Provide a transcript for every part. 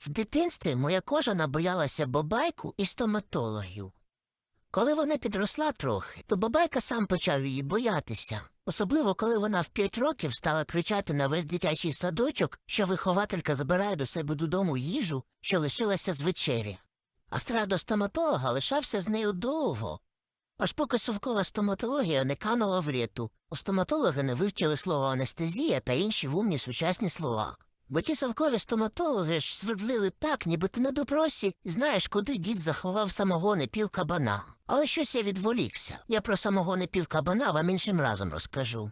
В дитинстві моя кожана боялася бабайку і стоматологів. Коли вона підросла трохи, то бабайка сам почав її боятися, особливо коли вона в п'ять років стала кричати на весь дитячий садочок, що вихователька забирає до себе додому їжу, що лишилася з вечері. А страх до стоматолога лишався з нею довго. Аж поки совкова стоматологія не канула в літу, у стоматологи не вивчили слово анестезія та інші вумні сучасні слова. Бо ті совкові стоматологи ж свердлили так, ніби ти на допросі знаєш, куди дід заховав самогони пів кабана. Але щось я відволікся. Я про самогони пів кабана вам іншим разом розкажу.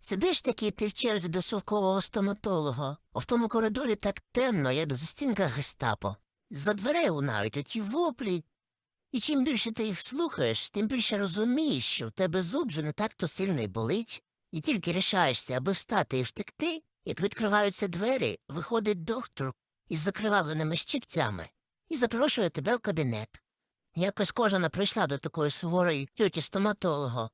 Сидиш такий ти в черзі до совкового стоматолога, а в тому коридорі так темно, як за стінках гестапо. За дверей лунають оті воплі, і чим більше ти їх слухаєш, тим більше розумієш, що в тебе зуб же не так то сильно й болить, і тільки рішаєшся, аби встати і втекти, як відкриваються двері, виходить доктор із закривавленими щипцями і запрошує тебе в кабінет. Якось кожана прийшла до такої суворої тьоті стоматолога.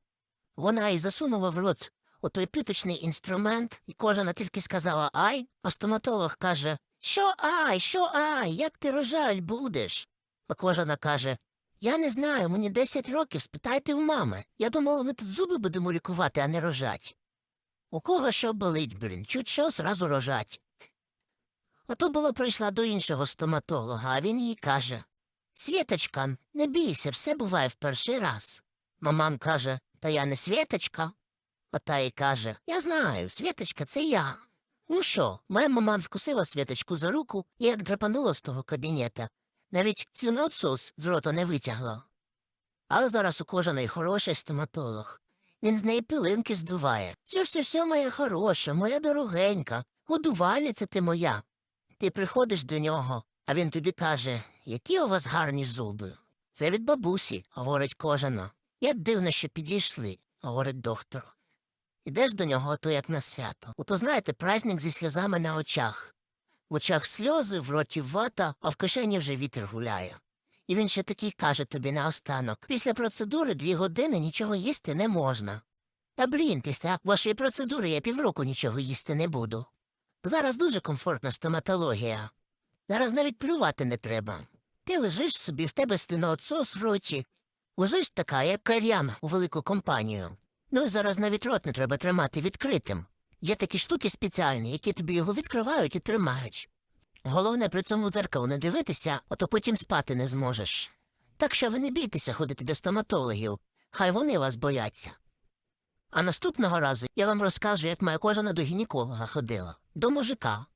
Вона й засунула в рот отой піточний інструмент, і кожана тільки сказала ай, а стоматолог каже Що ай, що ай, як ти рожаль будеш? А кожана каже Я не знаю, мені 10 років, спитайте в мами. Я думала, ми тут зуби будемо лікувати, а не рожать. У кого що болить, блін, чуть що зразу рожать. Ото було прийшла до іншого стоматолога, а він їй каже Світочка, не бійся, все буває в перший раз. Маман каже, та я не Світочка. А та й каже, я знаю, Світочка це я. Ну що, моя маман вкусила Світочку за руку і як драпанула з того кабінета. Навіть слюноцус з рота не витягла. Але зараз у кожаної хороший стоматолог. Він з неї пилинки здуває. Все, все, все, моя хороша, моя дорогенька, годувальниця ти моя. Ти приходиш до нього, а він тобі каже, які у вас гарні зуби. Це від бабусі, говорить кожана. Як дивно, що підійшли, говорить доктор. Ідеш до нього, то як на свято. Ото знаєте, праздник зі сльозами на очах. В очах сльози, в роті вата, а в кишені вже вітер гуляє. І він ще такий каже тобі наостанок. Після процедури дві години нічого їсти не можна. Та блін, після вашої процедури я півроку нічого їсти не буду. Зараз дуже комфортна стоматологія. Зараз навіть плювати не треба. Ти лежиш собі, в тебе слюноотсос в роті. Лежиш така, як кальян у велику компанію. Ну і зараз навіть рот не треба тримати відкритим. Є такі штуки спеціальні, які тобі його відкривають і тримають. Головне при цьому в дзеркало не дивитися, а то потім спати не зможеш. Так що ви не бійтеся ходити до стоматологів, хай вони вас бояться. А наступного разу я вам розкажу, як моя кожана до гінеколога ходила, до мужика.